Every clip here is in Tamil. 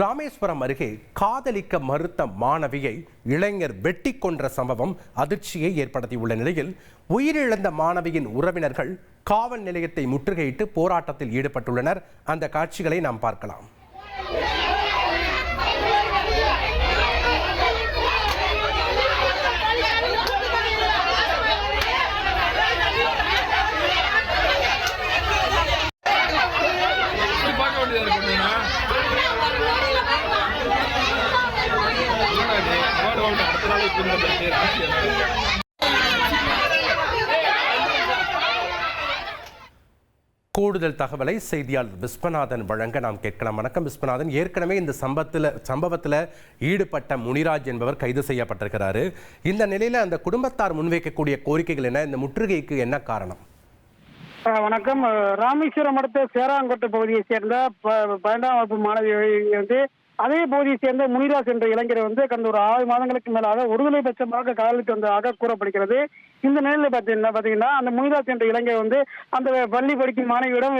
ராமேஸ்வரம் அருகே காதலிக்க மறுத்த மாணவியை இளைஞர் வெட்டி கொன்ற சம்பவம் அதிர்ச்சியை ஏற்படுத்தியுள்ள நிலையில் உயிரிழந்த மாணவியின் உறவினர்கள் காவல் நிலையத்தை முற்றுகையிட்டு போராட்டத்தில் ஈடுபட்டுள்ளனர். அந்த காட்சிகளை நாம் பார்க்கலாம். கூடுதல் தகவலை செய்தியாளர் விஸ்வநாதன் வழங்க நாம் கேட்கலாம். வணக்கம் விஸ்வநாதன். ஏற்கனவே இந்த சம்பத்தில் சம்பவத்தில் ஈடுபட்ட முனிராஜ் என்பவர் கைது செய்யப்பட்டிருக்கிறாரு. இந்த நிலையில அந்த குடும்பத்தார் முன்வைக்கக்கூடிய கோரிக்கைகள் என்ன? இந்த முற்றுகைக்கு என்ன காரணம்? வணக்கம். ராமேஸ்வரம் அடுத்த சேராங்கோட்டை பகுதியை சேர்ந்த ப- பன்னெண்டாம் வகுப்பு மாணவி வந்து அதே பகுதியை சேர்ந்த முனிராஜ் என்ற இளைஞர் வந்து கடந்த ஒரு ஆறு மாதங்களுக்கு மேலாக ஒருதலை பட்சமாக காதலித்து வந்ததாக கூறப்படுகிறது. இந்த நிலையில பார்த்தீங்கன்னா பாத்தீங்கன்னா அந்த முனிராஜ் என்ற இளைஞர் வந்து அந்த பள்ளி படிக்கும் மாணவியிடம்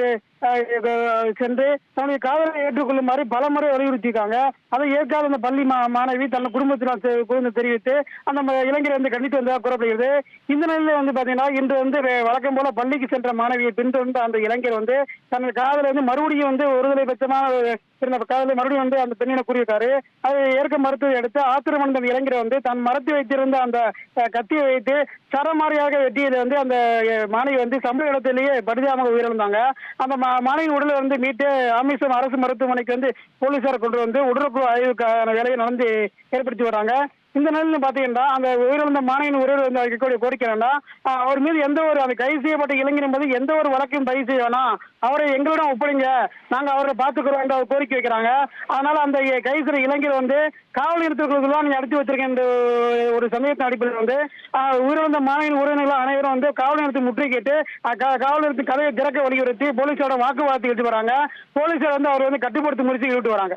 சென்று தன்னுடைய காதலை ஏற்றுக்கொள்ளுமாறு பல முறை வலியுறுத்தியிருக்காங்க. அதை ஏற்காத அந்த பள்ளி மா- மாணவி தன் குடும்பத்தினர் குழந்தை தெரிவித்து அந்த ம- இளைஞரை வந்து கண்டித்து வந்ததாக கூறப்படுகிறது. இந்த நிலையில வந்து பாத்தீங்கன்னா இன்று வந்து வே- வழக்கம் போல பள்ளிக்கு சென்ற மாணவியை பின்தொடர்ந்த அந்த இளைஞர் வந்து தனது காதலை வந்து மறுபடியும் வந்து ஒருதலை பட்சமான இருந்த காதல மறுபடியும் வந்து அந்த பெண்ணினை கூறியிருக்காரு அதை ஏற்க மறுத்ததை எடுத்து ஆத்திரம் அந்த இளைஞர் வந்து தான் மறைத்து வைத்திருந்த அந்த கத்தியை வைத்து சரமாரியாக வெட்டியது வந்து அந்த மாணவி வந்து சம்பவ இடத்திலேயே பரிதாபமாக உயிரிழந்தாங்க. அந்த மா- உடலை வந்து மீட்டு ஆமிசம் அரசு மருத்துவமனைக்கு வந்து போலீசார் கொண்டு வந்து உடலுக்குழு ஆய்வுக்கான வேலையை நடந்து ஏற்படுத்தி வராங்க இந்த நிலையில பாத்தீங்கன்னா அந்த உயிரிழந்த மாணவியின் உறவு வந்து வைக்கக்கூடிய கோரிக்கை என்னன்னா அவர் மீது எந்த ஒரு அந்த கைது செய்யப்பட்ட இளைஞர் என்பது எந்த ஒரு வழக்கையும் பதிவு செய்ய வேணாம் அவரை எங்களிடம் ஒப்படைங்க. நாங்க அவரை பாத்துக்கிறோம் என்ற ஒரு கோரிக்கை வைக்கிறாங்க. அதனால அந்த கைது செய்த இளைஞர் வந்து காவல் நிறுத்தத்துக்குள்ள நீங்க அடித்து வச்சிருக்க இந்த ஒரு சமயத்தின் அடிப்படையில் வந்து உயிரிழந்த மாணவியின் உறவினர்கள் அனைவரும் வந்து காவல் நிலையத்தை முற்றி கேட்டு காவல் நிலையத்தின் கதையை திறக்க வலியுறுத்தி போலீஸோட வாக்குவாதத்தை எடுத்து வராங்க. போலீஸார் வந்து அவர் வந்து கட்டுப்படுத்தி முடிச்சு விட்டு வராங்க.